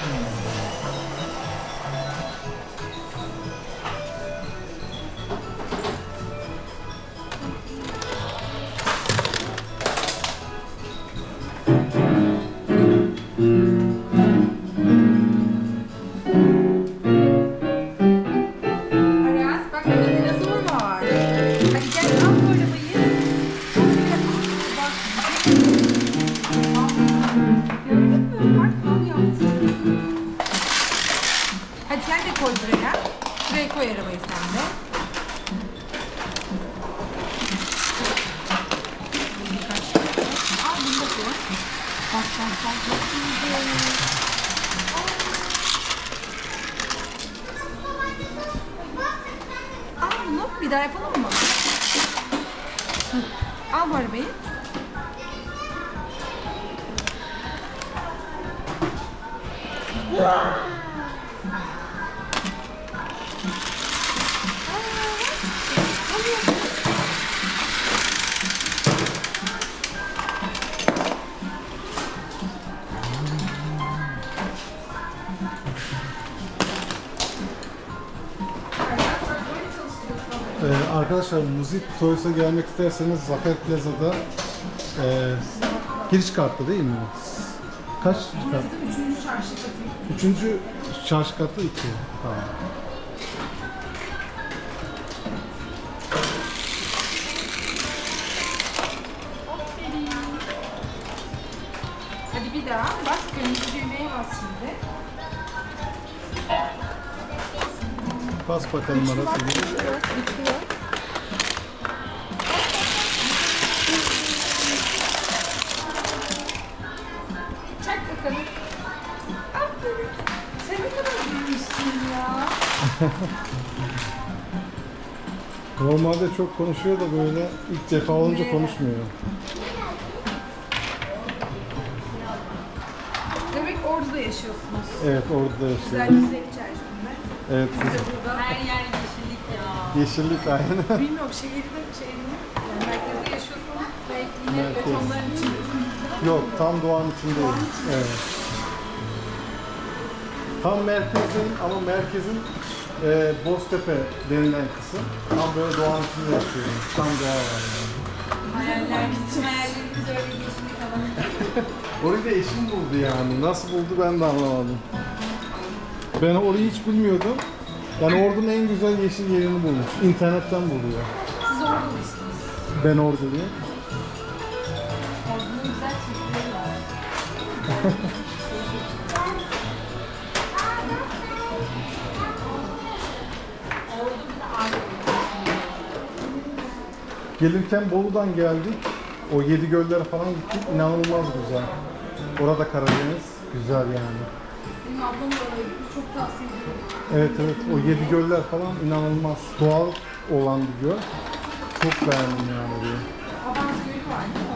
Mm-hmm. Sen de koy buraya. Şuraya koy arabayı sen de. Al bunu da koy. Bak sen sen çok güzel. bir daha yapalım mı? Hı. Al bu arabayı. Wow. Ee, arkadaşlar Müzik Toys'a gelmek isterseniz Zafer Plaza'da e, giriş kartı değil mi? Kaç kart? Üçüncü çarşı katı. Üçüncü çarşı katı iki. Tamam. Hadi bir daha bas. Kırmızı düğmeye bas şimdi. Bas bakalım arası. Bitiyor. Çak bakalım. Aferin. Sen ne kadar büyümüşsün ya. Normalde çok konuşuyor da böyle ilk defa olunca konuşmuyor. Demek orada da yaşıyorsunuz. Evet orada da yaşıyor. Güzellikler içerisinde. Evet Biz de burada. Her yer yeşillik ya. yeşillik aynı. Bilmiyorum şehirde şehirde yani merkezde yaşıyorsanız belki yine Merkez. betonların içindesiniz. Yok tam doğanın içindeyim. Evet. Tam merkezin ama merkezin e, Boztepe denilen kısım. Tam böyle doğanın içinde yaşıyorum. Tam doğa var yani. Hayaller, hayallerimiz öyle yeşillik alanı. Orayı da eşim buldu yani. Nasıl buldu ben de anlamadım. Ben orayı hiç bilmiyordum. Yani Ordu'nun en güzel yeşil yerini bulmuş. İnternetten buluyor. Siz orada mısınız? Ben Orduluyum. Orada güzel çiftleri var. Gelirken Bolu'dan geldik. O yedi göllere falan gittik. İnanılmaz güzel. Orada Karadeniz güzel yani. Benim ablam da oraya gitti. Çok tavsiye ediyorum. Evet evet o yedi göller falan inanılmaz. Doğal olan bir göl. Çok beğendim yani orayı. Abant Gölü var değil mi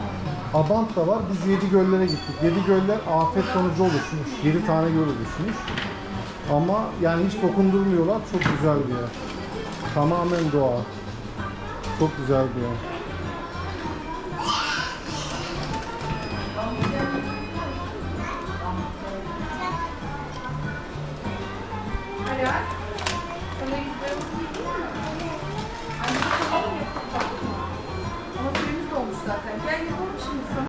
orada? Abant da var. Biz yedi göllere gittik. Yedi göller afet sonucu oluşmuş. Yedi tane göl oluşmuş. Ama yani hiç dokundurmuyorlar. Çok güzel bir yer. Tamamen doğa. Çok güzel bir yer. Zaten. Gel yapalım şimdi sana.